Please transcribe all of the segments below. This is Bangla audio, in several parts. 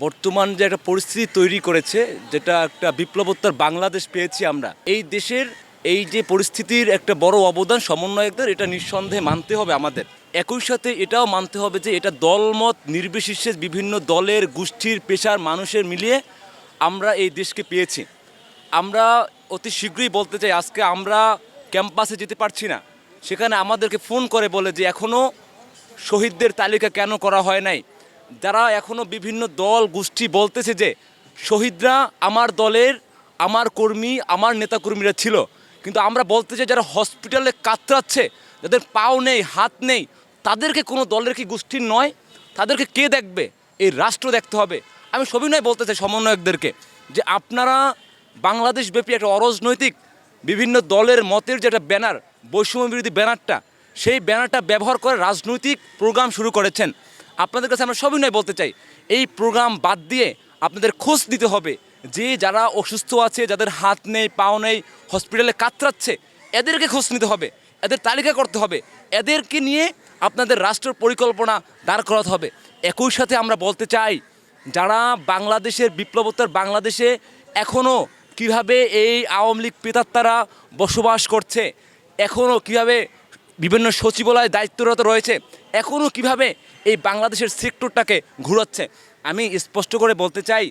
বর্তমান যে একটা পরিস্থিতি তৈরি করেছে, যেটা একটা বিপ্লবোত্তর বাংলাদেশ পেয়েছি আমরা, এই দেশের এই যে পরিস্থিতির একটা বড় অবদান সমন্বয়কদের, এটা নিঃসন্দেহে মানতে হবে আমাদের। একই সাথে এটাও মানতে হবে যে, এটা দলমত নির্বিশেষে বিভিন্ন দলের গোষ্ঠীর পেশার মানুষের মিলিয়ে আমরা এই দেশকে পেয়েছি। আমরা অতি শীঘ্রই বলতে চাই, আজকে আমরা ক্যাম্পাসে যেতে পারছি না। সেখানে আমাদেরকে ফোন করে বলে যে এখনও শহীদদের তালিকা কেন করা হয় নাই? যারা এখনও বিভিন্ন দল, গোষ্ঠী বলতেছে যে শহীদরা আমার দলের, আমার কর্মী, আমার নেতাকর্মীরা ছিল। কিন্তু আমরা বলতে চাই যারা হসপিটালে কাতরাচ্ছে, যাদের পাও নেই, হাত নেই, তাদেরকে কোনো দলের কি গোষ্ঠীর নয়? তাদেরকে কে দেখবে? এই রাষ্ট্র দেখতে হবে। আমি সবিনয় বলতে চাই সমন্বয়কদেরকে যে আপনারা বাংলাদেশ ব্যাপী একটা অরাজনৈতিক বিভিন্ন দলের মতের যেটা ব্যানার বৈষম্য বিরোধী ব্যানারটা, সেই ব্যানারটা ব্যবহার করে রাজনৈতিক প্রোগ্রাম শুরু করেছেন। আপনাদের কাছে আমরা সবিনয় বলতে চাই, এই প্রোগ্রাম বাদ দিয়ে আপনাদের খোঁজ দিতে হবে যে যারা অসুস্থ আছে, যাদের হাত নেই, পাও নেই হসপিটালে কাতরাচ্ছে, এদেরকে খোঁজ নিতে হবে, এদের তালিকা করতে হবে, এদেরকে নিয়ে আপনাদের রাষ্ট্র পরিকল্পনা দাঁড় করাতে হবে। একই সাথে আমরা বলতে চাই, যারা বাংলাদেশের বিপ্লবোত্তর বাংলাদেশে এখনও কীভাবে এই আওয়ামী লীগ পেতাত্তারা বসবাস করছে এখনও কীভাবে বিভিন্ন সচিবালয়ে দায়িত্বরত রয়েছে এখনও কীভাবে এই বাংলাদেশের সেক্টরটাকে ঘুরাচ্ছে। আমি স্পষ্ট করে বলতে চাই,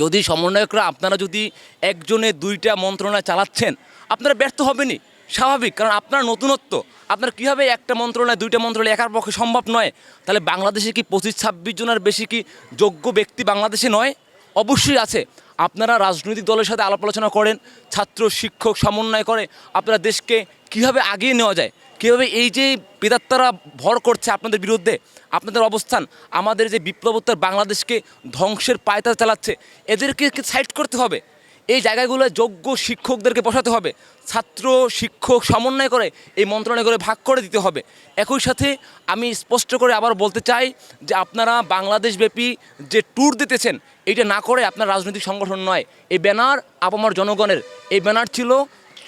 যদি সমন্বয়করা আপনারা যদি একজনে দুইটা মন্ত্রণালয় চালাচ্ছেন, আপনারা ব্যর্থ হবেনই। স্বাভাবিক, কারণ আপনার নতুনত্ব, আপনার কীভাবে একটা মন্ত্রণালয়, দুইটা মন্ত্রণালয় একার পক্ষে সম্ভব নয়? তাহলে বাংলাদেশে কি পঁচিশ, ছাব্বিশ জনের বেশি কি যোগ্য ব্যক্তি বাংলাদেশে নয়? অবশ্যই আছে। আপনারা রাজনৈতিক দলের সাথে আলাপ আলোচনা করেন, ছাত্র, শিক্ষক, সমন্বয় করে। আপনারা দেশকে কীভাবে আগিয়ে নেওয়া যায়? কীভাবে এই যে পেদাত্তারা ভর করছে আপনাদের বিরুদ্ধে, আপনাদের অবস্থান, আমাদের যে বিপ্লবোত্তর বাংলাদেশকে ধ্বংসের পায়তা চালাচ্ছে, এদেরকে সাইড করতে হবে? এই জায়গাগুলো যোগ্য শিক্ষকদেরকে বসাতে হবে, ছাত্র, শিক্ষক সমন্বয় করে এই মন্ত্রণালয়গুলো ভাগ করে দিতে হবে। একই সাথে আমি স্পষ্ট করে আবার বলতে চাই যে আপনারা বাংলাদেশব্যাপী যে ট্যুর দিতেছেন এইটা না করে আপনার রাজনৈতিক সংগঠন নয়। এই ব্যানার আপামর জনগণের। এই ব্যানার ছিল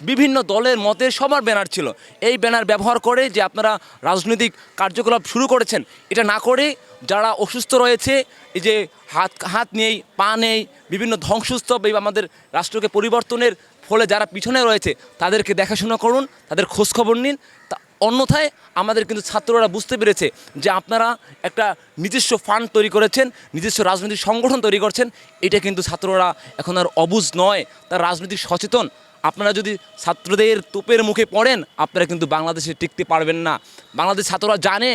বিভিন্ন দলের মতের সবার ব্যানার ছিল। এই ব্যানার ব্যবহার করে যে আপনারা রাজনৈতিক কার্যকলাপ শুরু করেছেন, এটা না করে যারা অসুস্থ রয়েছে, এই যে হাত হাত নেই, পা নেই, বিভিন্ন ধ্বংসস্তব এই আমাদের রাষ্ট্রকে পরিবর্তনের ফলে যারা পিছনে রয়েছে, তাদেরকে দেখাশোনা করুন, তাদের খোঁজখবর নিন। তা অন্যথায় আমাদের কিন্তু ছাত্ররা বুঝতে পেরেছে যে আপনারা একটা নিজস্ব ফান্ড তৈরি করেছেন, নিজস্ব রাজনৈতিক সংগঠন তৈরি করছেন, এটা কিন্তু ছাত্ররা এখন আর অবুজ নয়। তার রাজনৈতিক সচেতন। আপনারা যদি ছাত্রদের তোপের মুখে পড়েন, আপনারা কিন্তু বাংলাদেশে টিকতে পারবেন না। বাংলাদেশ ছাত্ররা জানে,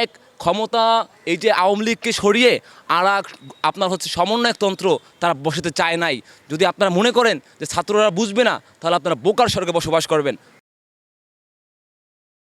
এক, ক্ষমতা, এই যে আওয়ামী লীগকে সরিয়ে আর আপনার হচ্ছে সমন্বয়কতন্ত্র তারা বসাতে চায় নাই। যদি আপনারা মনে করেন যে ছাত্ররা বুঝবে না, তাহলে আপনারা বোকার স্বর্গে বসবাস করবেন।